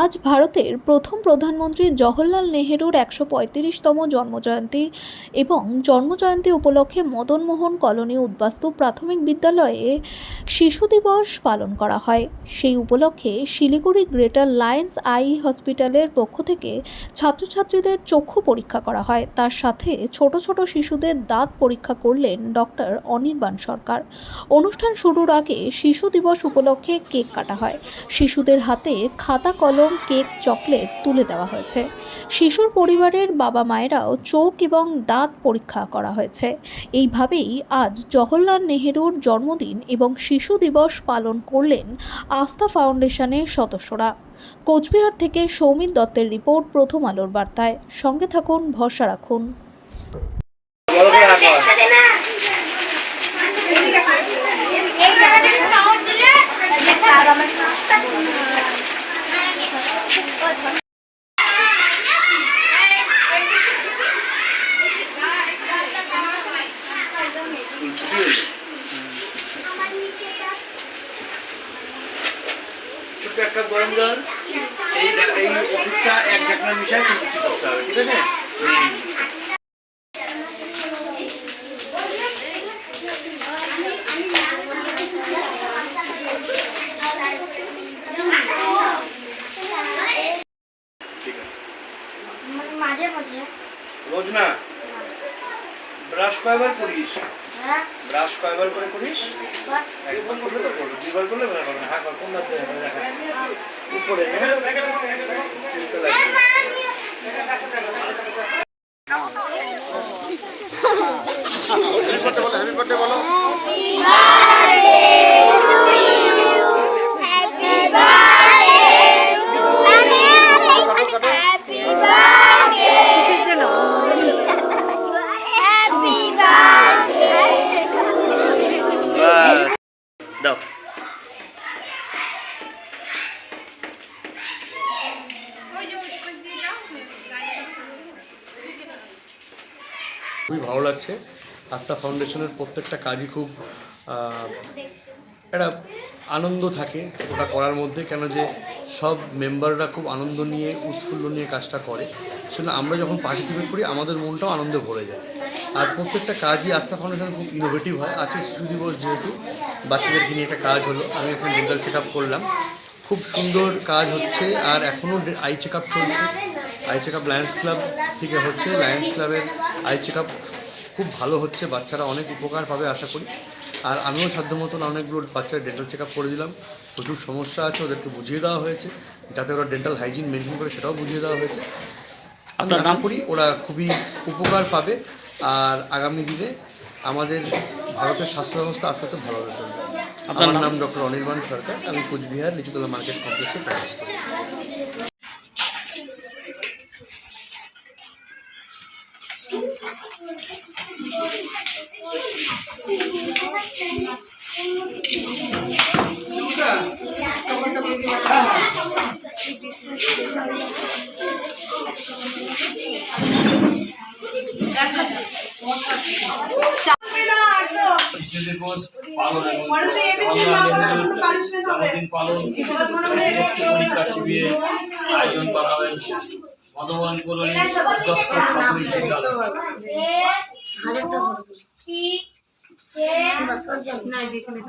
আজ ভারতের প্রথম প্রধানমন্ত্রী জওহরলাল নেহেরুর একশো পঁয়ত্রিশতম জন্মজয়ন্তী এবং জন্মজয়ন্তী উপলক্ষে মদনমোহন কলোনি উদ্বাস্তু প্রাথমিক বিদ্যালয়ে শিশু দিবস পালন করা হয়। সেই উপলক্ষে শিলিগুড়ি গ্রেটার লায়ন্স আই হসপিটালের পক্ষ থেকে ছাত্রছাত্রীদের চক্ষু পরীক্ষা করা হয়। তার সাথে ছোট ছোট শিশুদের দাঁত পরীক্ষা করলেন ডক্টর অনির্বাণ সরকার। অনুষ্ঠান শুরুর আগে শিশু দিবস উপলক্ষে কেক কাটা হয়। শিশুদের হাতে খাতা, কলম কেক, চকলেট তুলে দেওয়া হয়েছে। শিশুর পরিবারের বাবা মায়েরাও চোখ এবং দাঁত পরীক্ষা করা হয়েছে। এইভাবেই আজ জওহরলাল নেহেরুর জন্মদিন এবং শিশু দিবস পালন করলেন আস্থা ফাউন্ডেশনের সদস্যরা। কোচবিহার থেকে সৌমিত দত্তের রিপোর্ট প্রথম আলোর বার্তায়। সঙ্গে থাকুন, ভরসা রাখুন রাখো ছুটি হয়েছে ছোট্ট একটা গরম জল। এই এই ওষুধটা এক ঢাকনা মিশায় কিছু করতে হবে ঠিক আছে? ঠিক আছে। মানে মাঝে মাঝে। রোজ না ব্রাশ কয়বার করিস? হ্যাঁ? ব্রাশ কয়বার করে করিস? একবার। করলে তো করব দুইবার করলে বেলা করবে হ্যাঁ কোন রাতে দেখা উপরে তিনটে লাগবে। বাস। খুবই ভালো লাগছে। আস্থা ফাউন্ডেশনের প্রত্যেকটা কাজই খুব একটা আনন্দ থাকে ওটা করার মধ্যে, কেন যে সব মেম্বাররা খুব আনন্দ নিয়ে, উৎফুল্ল নিয়ে কাজটা করে। সেজন্য আমরা যখন পার্টিসিপেট করি, আমাদের মনটাও আনন্দে ভরে যায়। আর প্রত্যেকটা কাজই আস্থা ফাউন্ডেশন খুব ইনোভেটিভ হয়। আজকে শিশু দিবস যেহেতু বাচ্চাদেরকে নিয়ে একটা কাজ হলো। আমি এখন ডেন্টাল চেক আপ করলাম। খুব সুন্দর কাজ হচ্ছে, আর এখনও আই চেক আপ চলছে। Eye check up lions club থেকে হচ্ছে। লায়ন্স ক্লাবের আই চেক আপ খুব ভালো হচ্ছে বাচ্চারা অনেক উপকার পাবে আশা করি। আর আমিও সাধ্য মতন অনেকগুলো বাচ্চারা ডেন্টাল চেক আপ করে দিলাম। প্রচুর সমস্যা আছে ওদেরকে বুঝিয়ে দেওয়া হয়েছে। যাতে ওরা ডেন্টাল হাইজিন মেনটেন করে সেটাও বুঝিয়ে দেওয়া হয়েছে। আমি আশা করি ওরা খুবই উপকার পাবে। আর আগামী দিনে আমাদের ভারতের স্বাস্থ্য ব্যবস্থা আস্তে আস্তে ভালো হতে চলবে আমার নাম? ডক্টর অনির্বাণ সরকার। আমি কোচবিহার লিচুতলা মার্কেট কমপ্লেক্সে প্র্যাকটিস করি। আয়োজন করা হয়েছে মদমান কলোনি দত্ত প্রাথমিক হাজারটা ধরবো না যেখানে